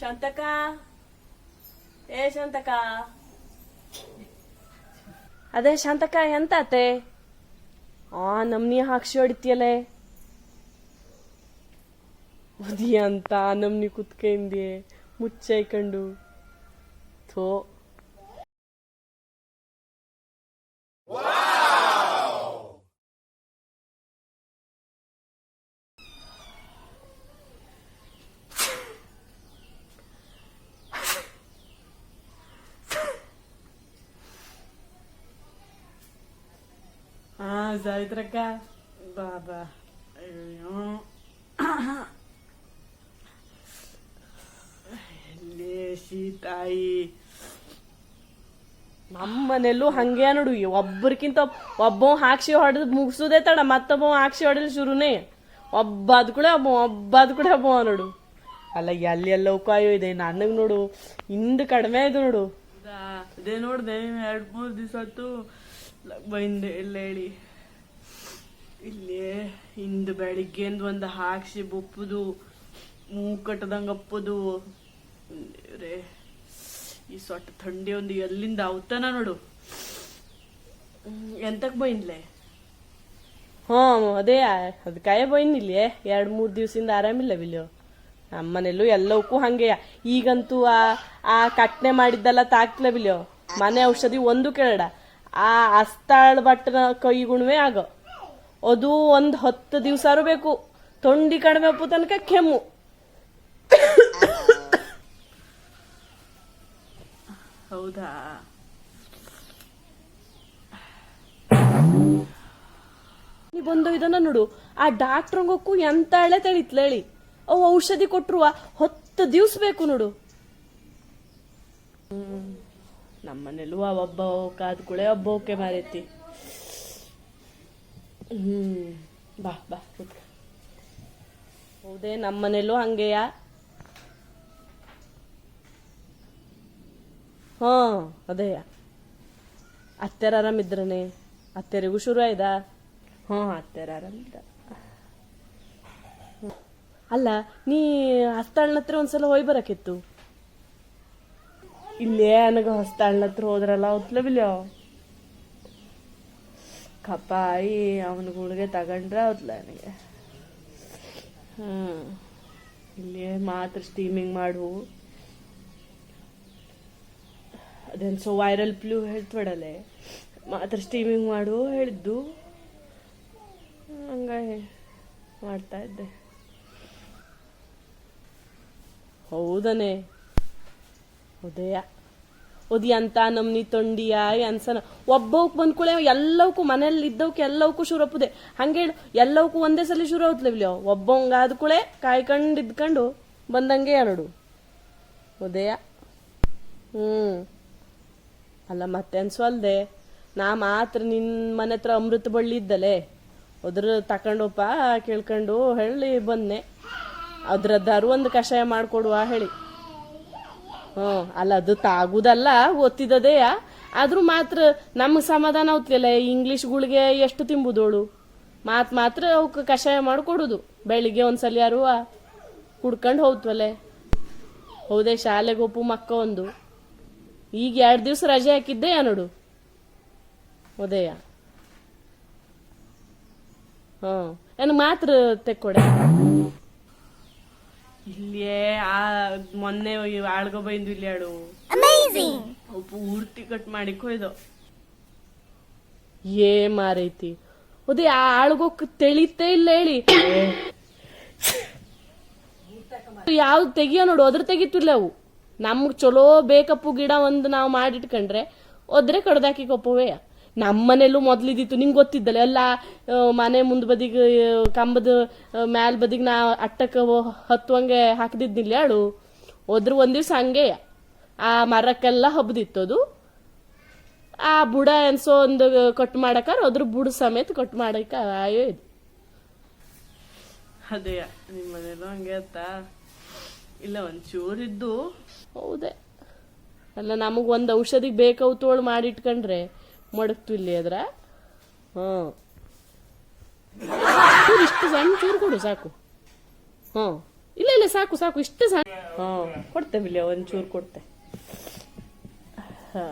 ಶಾಂತಕ? ಏ, ಶಾಂತಕ? ಅದೇ ಶಾಂತಕ, ಎಂತ ಆತೆ ಆ ನಮ್ನಿ ಹಾಕ್ಸಿ ಹೊಡಿತೀಯಲೇ? ಉದಿ ಅಂತ ನಮ್ನಿ ಕುತ್ಕಂದಿ ಮುಚ್ಚೈಕಂಡು ಥೋ. ಹಾ ಸಾವಿತ್ರಕ್ಕ ಬಾ ಬಾ ಅಯ್ಯೋ ಎಲ್ಲಿ ಸೀತಾಯಿ ನಮ್ಮನೆಲ್ಲೂ ಹಂಗೆ ನೋಡು ಒಬ್ಬರಿಗಿಂತ ಒಬ್ಬ ಹಾಕ್ಸಿ ಹೊಡೆದು ಮುಗಿಸೋದೇ ತಡ ಮತ್ತೊಬ್ಬ ಹಾಕ್ಸಿ ಹೊಡೆದು ಶುರುನೇ ಒಬ್ಬ ಅದ್ ಕೂಡ ಒಬ್ಬ ಒಬ್ಬ ಅದ್ ಕೂಡ ಒಬ್ಬ ನೋಡು ಅಲ್ಲ ಎಲ್ಲಿ ಎಲ್ಲ ಉಕಾಯೋ ಇದೆ ನನಗ್ ನೋಡು ಇಂದು ಕಡಿಮೆ ಆಯ್ತು ನೋಡು ಅದೇ ನೋಡ್ದೆ ಎರಡ್ ಮೂರ್ ದಿವಸ ಆಯ್ತು ಬಂದೆ ಇಲ್ಲ ಹೇಳಿ ಇಲ್ಲಿ ಇಂದು ಬೆಳಿಗ್ಗೆಂದು ಒಂದು ಹಾಕ್ಸಿ ಬೊಪ್ಪುದು ಮೂಕಟ್ಟದಂಗ ಅಪ್ಪುದು. ರೇ ಈ ಸೊಟ್ಟ ಥಂಡಿ ಒಂದು ಎಲ್ಲಿಂದ ಅವತನ ನೋಡು. ಎಂತಕ್ ಬೈನ್ಲೆ? ಹ್ಞೂ, ಅದೇ ಅದಕ್ಕಾಯ ಬೈನಿಲ್ಲ ಎರಡು ಮೂರು ದಿವಸದಿಂದ ಆರಾಮಿಲ್ಲ ಬಿಲ್ಯೋ ನಮ್ಮ ಮನೇಲೂ ಎಲ್ಲವಕ್ಕೂ ಹಂಗೆ ಈಗಂತೂ ಆ ಆ ಕಟ್ನೆ ಮಾಡಿದ್ದೆಲ್ಲ ತಾಕ್ಲ ಬಿಲ್ಯೋ ಮನೆ ಔಷಧಿ ಒಂದು ಕೇಳಡ. ಆ ಅಸ್ತಾಳ್ ಬಟ್ಟನ ಕೈಗುಣವೇ ಆಗ. ಅದು ಒಂದು ಹತ್ತು ದಿವಸಾರು ಬೇಕು. ತೊಂಡಿ ಕಡಿಮೆ ಅಪ್ಪು ತನಕ ಕೆಮ್ಮು. ಹೌದಾ? ನೀ ಬಂದು ಇದನ್ನ ನೋಡು. ಆ ಡಾಕ್ಟ್ರಂಗಕ್ಕೂ ಎಂತ ಎಳೆ ತಿಳಿತ್ಲ ಹೇಳಿ. ಅವು ಔಷಧಿ ಕೊಟ್ರುವ ಹತ್ತು ದಿವ್ಸ ಬೇಕು ನೋಡು. ನಮ್ಮನೆಲ್ಲೂ ಆ ಒಬ್ಬ ಕಾದ್ಕುಳೆ ಒಬ್ಬ ಓಕೆ ಮಾರೈತಿ. ಹ್ಮ್. ಬಾ ಬಾ. ಹೌದೇ, ನಮ್ಮನೆಲ್ಲೂ ಹಂಗೆಯ? ಹಾ, ಅದೇಯ. ಅತ್ತೆರ ಆರಾಮಿದ್ರನೆ ಅತ್ತೆರಿಗೂ ಶುರು ಆಯ್ದ ಹ್ಞೂ ಅತ್ತೆರ ಆರಾಮಿದ್ದ. ಅಲ್ಲ, ನೀ ಹಸ್ತಾಳ್ನ ಹತ್ರ ಒಂದ್ಸಲ ಹೋಯ್ ಬರಕಿತ್ತು ಇಲ್ಲೇ ನನಗೆ ಹೊಸ್ತಾಳ್ನ ಹತ್ರ ಹೋದ್ರಲ್ಲ, ಹೊತ್ಲ ಕಪ್ಪಾಯಿ ಅವನ ಗುಳಿಗೆ ತಗೊಂಡ್ರೆ ಹೊತ್ಲ ನನಗೆ. ಹ್ಮ್ ಇಲ್ಲೇ ಮಾತ್ರ ಸ್ಟೀಮಿಂಗ್ ಮಾಡು ಅದೇನು ಸೊ ವೈರಲ್ ಫ್ಲೂ ಹೇಳ್ತ್ಬೇಡಲೆ ಮಾತ್ರ ಸ್ಟೀಮಿಂಗ್ ಮಾಡು ಹೇಳಿದ್ದು ಹಂಗಾಗಿ ಮಾಡ್ತಾ ಇದ್ದೆ. ಹೌದನೇ. ಉದಯ ಉದಿ ಅಂತ ನಮ್ನಿ ತೊಂಡಿಯ ಅನ್ಸನ. ಒಬ್ಬವಕ್ ಬಂದ್ಕೂಳೆ ಎಲ್ಲವಕ್ಕೂ ಮನೇಲಿ ಇದ್ದವಕ್ಕೆ ಎಲ್ಲವಕ್ಕೂ ಶುರು ಅಪ್ಪದೆ ಹಂಗೆ ಎಲ್ಲವಕ್ಕೂ ಒಂದೇ ಸಲ ಶುರು ಹೌತ್ಲವ್ಲಿಯೋ ಒಬ್ಬವಂಗ ಆದ್ಕೂಳೆ ಕಾಯ್ಕೊಂಡು ಬಂದಂಗೆ ಎರಡು. ಉದಯ ಹ್ಮ್. ಅಲ್ಲ ಮತ್ತೆ ಅನ್ಸಲ್ದೆ ನಾ ಮಾತ್ರ ನಿನ್ ಮನೆ ಹತ್ರ ಅಮೃತ ಬಳ್ಳಿ ಇದ್ದಲೆ? ಅದ್ರ ತಕೊಂಡೋಪ ಕೇಳ್ಕೊಂಡು ಹೇಳಿ ಬಂದೆ ಅದ್ರದ್ದಾರು ಒಂದು ಕಷಾಯ ಮಾಡ್ಕೊಡುವ, ಹೇಳಿ. ಹ್ಮ್ ಅಲ್ಲ, ಅದು ತಾಗುದಲ್ಲ ಗೊತ್ತಿದ್ದದೇಯ ಆದ್ರೂ ಮಾತ್ರ ನಮ್ಗೆ ಸಮಾಧಾನ అవుತ್ಲಿಲ್ಲ ಇಂಗ್ಲೀಷ್ಗಳಿಗೆ ಎಷ್ಟು ತಿಂಬುದೋಳು? ಮಾತು ಮಾತ್ರ ಅವಕ್ಕೆ ಕಷಾಯ ಮಾಡ್ಕೊಡುದು ಬೆಳಿಗ್ಗೆ ಒಂದ್ಸಲ ಯಾರು ಕುಡ್ಕೊಂಡು ಹೋಗ್ತವಲೆ ಹೌದೇ, ಶಾಲೆಗೆ ಒಪ್ಪು ಮಕ್ಕ ಒಂದು. ಈಗ ಎರಡು ದಿವಸ ರಜೆ ಹಾಕಿದ್ದೆ ನೋಡು? ಉದಯ ಹ್ಞೂ ಏನು ಮಾತ್ರ ತೆಕ್ಕೊಡೆ? ಇಲ್ಲಿಯೇ ಆ ಮೊನ್ನೆ ಆಳ್ಗೊ ಬೈಂದು ಇಲ್ಲಿ ಆಡು. ಪೂರ್ತಿ ಕಟ್ ಮಾಡಿ ಕೊಯ್ದು ಏ ಮಾರೈತಿ. ಅದೇ ಆ ಆಳ್ಗೋಕ್ ತಿಳಿತೇ ಇಲ್ಲ ಹೇಳಿ. ಯಾವ್ದು ತೆಗಿಯೋ ನೋಡು ಅದ್ರ ತೆಗಿತಿಲ್ಲ ಅವು. ನಮ್ಗ್ ಚಲೋ ಬೇಕಪ್ಪು ಗಿಡ ಒಂದು ನಾವು ಮಾಡಿಟ್ಕೊಂಡ್ರೆ ಒದ್ರೆ ಕಡ್ದಾಕಿ ಕೊಪ್ಪವೇ ನಮ್ಮನೆಲ್ಲೂ ಮೊದಲಿದ್ದಿತ್ತು ನಿಂಗೆ ಗೊತ್ತಿದ್ದಲ್ಲ ಎಲ್ಲ ಮನೆ ಮುಂದೆ ಬದಿಗೆ ಕಂಬದ ಮ್ಯಾಲ ಬದಿಗೆ ನಾ ಅಟ್ಟಕ್ಕೆ ಹತ್ತುವಂಗೆ ಹಾಕಿದ್ದಿದ್ದಿಲ್ಲ ಅಳು ಹೋದ್ರು ಒಂದು ದಿವ್ಸ ಹಂಗೆ ಆ ಮರಕ್ಕೆಲ್ಲ ಹಬ್ಬದಿತ್ತು ಅದು. ಆ ಬುಡ ಅನ್ಸೋ ಒಂದು ಕಟ್ ಮಾಡಕ್ಕಾರ ಅದ್ರ ಬುಡ ಸಮೇತ ಕಟ್ ಮಾಡಕ್ಕ ಆಯೋ ಇದು. ಅದೇ ನಿಮ್ಮ ಮನೇಲೂ ಹಂಗೆ ಆಯ್ತಾ ಇಲ್ಲ ಒಂಚೂರಿದ್ದು ಹೌದೇ. ಅಲ್ಲ ನಮಗೆ ಒಂದು ಔಷಧಿಗೆ ಬೇಕಾವು ತೋಳು ಮಾಡಿಟ್ಕೊಂಡ್ರೆ ಮಡಕ್ತು ಇಲ್ಲಿ ಅದ್ರ ಹ್ಞೂ ಚೂರು ಇಷ್ಟು ಸಣ್ಣ ಚೂರು ಕೊಡು ಸಾಕು. ಹ್ಞೂ ಇಲ್ಲ ಇಲ್ಲ ಸಾಕು ಸಾಕು ಇಷ್ಟು ಸಾಕು ಹ್ಞೂ ಕೊಡ್ತೇವಿಲ್ಲ ಒಂದು ಚೂರು ಕೊಡ್ತೆ. ಹಾ.